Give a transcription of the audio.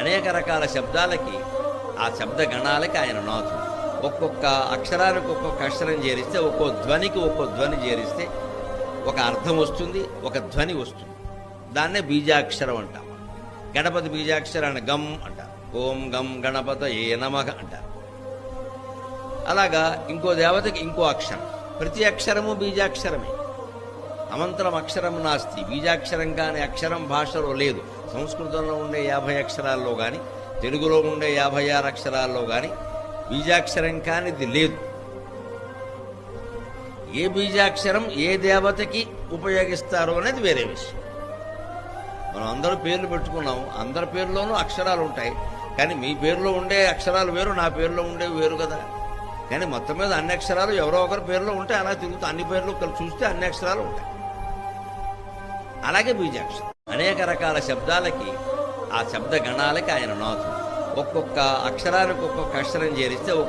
అనేక రకాల శబ్దాలకి ఆ శబ్ద గణాలకి ఆయన నాథుడు. ఒక్కొక్క అక్షరానికి ఒక్కొక్క అక్షరం చేరిస్తే ఒక్కో ధ్వనికి ఒక్కో ధ్వని చేరిస్తే ఒక అర్థం వస్తుంది ఒక ధ్వని వస్తుంది. దాన్నే బీజాక్షరం అంటాం. గణపతి బీజాక్షరాన్ని గమ్ అంటారు. ఓం గం గణపత ఏ నమగ అంటారు. అలాగా ఇంకో దేవతకి ఇంకో అక్షరం. ప్రతి అక్షరము బీజాక్షరమే. అమంతరం అక్షరం నాస్తి. బీజాక్షరం కాని అక్షరం భాషలో లేదు. సంస్కృతంలో ఉండే యాభై అక్షరాల్లో కానీ తెలుగులో ఉండే యాభై ఆరు అక్షరాల్లో కానీ బీజాక్షరం కానిది లేదు. ఏ బీజాక్షరం ఏ దేవతకి ఉపయోగిస్తారు అనేది వేరే విషయం. మనం అందరూ పేర్లు పెట్టుకున్నాం అందరి పేర్లోనూ అక్షరాలు ఉంటాయి. కానీ మీ పేరులో ఉండే అక్షరాలు వేరు నా పేరులో ఉండేవి వేరు కదా. కానీ మొత్తం మీద అన్ని అక్షరాలు ఎవరో ఒకరి పేరులో ఉంటాయి అలా తిరుగుతూ అన్ని పేర్లు చూస్తే అన్ని అక్షరాలు ఉంటాయి. అలాగే బీజాక్షరం అనేక రకాల శబ్దాలకి ఆ శబ్ద గణాలకి ఆయన నాథుడు ఒక్కొక్క అక్షరానికి ఒక్కొక్క అక్షరం చేరిస్తే ఒక్కొక్క